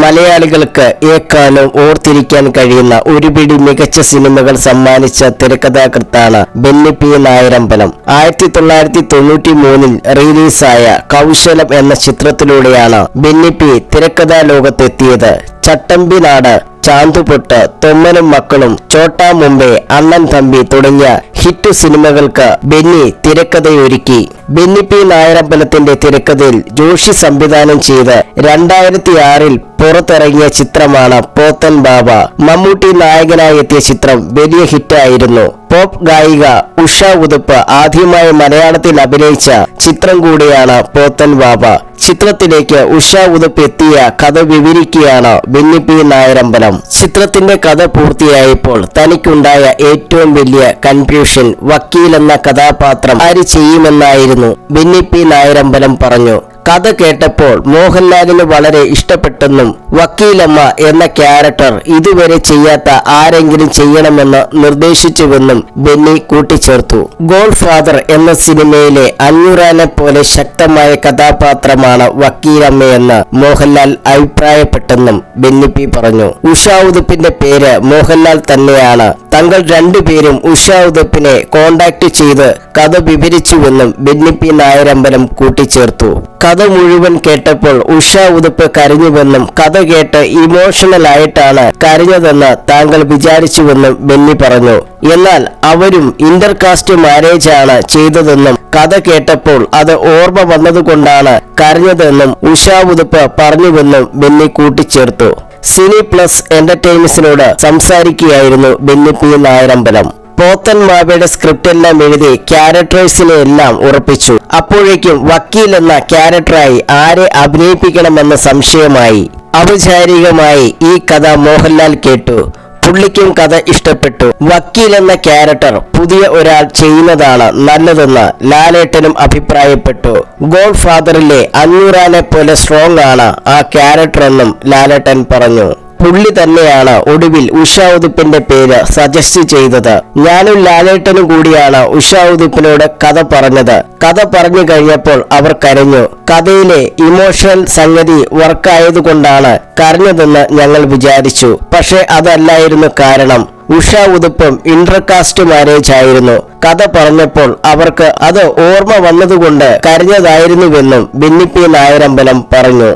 മലയാളികൾക്ക് ഏക്കാലം ഓർത്തിരിക്കാൻ കഴിയുന്ന ഒരുപിടി മികച്ച സിനിമകൾ സമ്മാനിച്ച തിരക്കഥാകൃത്താണ് ബെന്നി പി നായരമ്പലം. ആയിരത്തി തൊള്ളായിരത്തി തൊണ്ണൂറ്റി മൂന്നിൽ റിലീസായ കൗശലം എന്ന ചിത്രത്തിലൂടെയാണ് ബെന്നി പി തിരക്കഥാ ലോകത്തെത്തിയത് ചട്ടമ്പി നാട് ചാന്തുപൊട്ട് തൊമ്മനും മക്കളും ചോട്ടാ മുമ്പേ അണ്ണൻ തമ്പി തുടങ്ങിയ ഹിറ്റ് സിനിമകൾക്ക് ബെന്നി തിരക്കഥയൊരുക്കി. ബെന്നി പി നായരമ്പലത്തിന്റെ തിരക്കഥയിൽ ജോഷി സംവിധാനം ചെയ്ത് രണ്ടായിരത്തി ആറിൽ പുറത്തിറങ്ങിയ ചിത്രമാണ് പോത്തൻ ബാബ. മമ്മൂട്ടി നായകനായി എത്തിയ ചിത്രം വലിയ ഹിറ്റായിരുന്നു. പോപ്പ് ഗായിക ഉഷ ഉതുപ്പ് ആദ്യമായി മലയാളത്തിൽ അഭിനയിച്ച ചിത്രം കൂടിയാണ് പോത്തൻ ബാബ. ചിത്രത്തിലേക്ക് ഉഷ ഉതുപ്പ് എത്തിയ കഥ വിവരിക്കുകയാണ് ബെന്നി പി നായരമ്പലം. ചിത്രത്തിന്റെ കഥ പൂർത്തിയായപ്പോൾ തനിക്കുണ്ടായ ഏറ്റവും വലിയ കൺഫ്യൂഷൻ വക്കീൽ എന്ന കഥാപാത്രം ആര് ചെയ്യുമെന്നായിരുന്നു ബെന്നി പി നായരമ്പലം പറഞ്ഞു. കഥ കേട്ടപ്പോൾ മോഹൻലാലിന് വളരെ ഇഷ്ടപ്പെട്ടെന്നും വക്കീലമ്മ എന്ന ക്യാരക്ടർ ഇതുവരെ ചെയ്യാത്ത ആരെങ്കിലും ചെയ്യണമെന്ന് നിർദ്ദേശിച്ചുവെന്നും ബെന്നി കൂട്ടിച്ചേർത്തു. ഗോൾ ഫാദർ എന്ന സിനിമയിലെ അഞ്ഞൂറാനെ പോലെ ശക്തമായ കഥാപാത്രമാണ് വക്കീലമ്മയെന്ന് മോഹൻലാൽ അഭിപ്രായപ്പെട്ടെന്നും ബെന്നി പി പറഞ്ഞു. ഉഷ പേര് മോഹൻലാൽ തന്നെയാണ്. തങ്ങൾ രണ്ടുപേരും ഉഷ കോണ്ടാക്ട് ചെയ്ത് കഥ വിവരിച്ചുവെന്നും ബെന്നി പി നായരമ്പലം കൂട്ടിച്ചേർത്തു. മുഴുവൻ കേട്ടപ്പോൾ ഉഷ ഉതുപ്പ് കരഞ്ഞുവെന്നും കഥ കേട്ട് ഇമോഷണൽ ആയിട്ടാണ് കരഞ്ഞതെന്ന് താങ്കൾ വിചാരിച്ചുവെന്നും ബെന്നി പറഞ്ഞു. എന്നാൽ അവരും ഇന്റർകാസ്റ്റ് മാരേജ് ആണ് ചെയ്തതെന്നും കഥ കേട്ടപ്പോൾ അത് ഓർമ്മ വന്നതുകൊണ്ടാണ് കരഞ്ഞതെന്നും ഉഷ ഉതുപ്പ് പറഞ്ഞുവെന്നും ബെന്നി കൂട്ടിച്ചേർത്തു. സിനി പ്ലസ് എന്റർടൈൻമെന്റ്സിനോട് സംസാരിക്കുകയായിരുന്നു ബെന്നി പി നായരമ്പലം. പോത്തൻ മാവയുടെ സ്ക്രിപ്റ്റ് എല്ലാം എഴുതി ക്യാരക്ടേഴ്സിനെ എല്ലാം ഉറപ്പിച്ചു. അപ്പോഴേക്കും വക്കീൽ എന്ന ക്യാരക്ടറായി ആരെ അഭിനയിപ്പിക്കണമെന്ന സംശയമായി. ഔപചാരികമായി ഈ കഥ മോഹൻലാൽ കേട്ടു. പുള്ളിക്കും കഥ ഇഷ്ടപ്പെട്ടു. വക്കീൽ എന്ന ക്യാരക്ടർ പുതിയ ഒരാൾ ചെയ്യുന്നതാണ് നല്ലതെന്ന് ലാലേട്ടനും അഭിപ്രായപ്പെട്ടു. ഗോൾ ഫാദറിലെ അഞ്ഞൂറാനെ പോലെ സ്ട്രോങ് ആണ് ആ ക്യാരക്ടർ എന്നും ലാലേട്ടൻ പറഞ്ഞു. പുള്ളി തന്നെയാണ് ഒടുവിൽ ഉഷ പേര് സജസ്റ്റ് ചെയ്തത്. ഞാനും ലാലേട്ടനും കൂടിയാണ് ഉഷ കഥ പറഞ്ഞത്. കഥ പറഞ്ഞു കഴിഞ്ഞപ്പോൾ അവർ കരഞ്ഞു. കഥയിലെ ഇമോഷണൽ സംഗതി വർക്കായതുകൊണ്ടാണ് കരഞ്ഞതെന്ന് ഞങ്ങൾ വിചാരിച്ചു. പക്ഷെ അതല്ലായിരുന്നു കാരണം. ഉഷ ഉതുപ്പും ഇന്റർകാസ്റ്റ് മാരേജ് ആയിരുന്നു. കഥ പറഞ്ഞപ്പോൾ അവർക്ക് അത് ഓർമ്മ വന്നതുകൊണ്ട് കരഞ്ഞതായിരുന്നുവെന്നും ബിന്നിപ്പി നായരമ്പലം പറഞ്ഞു.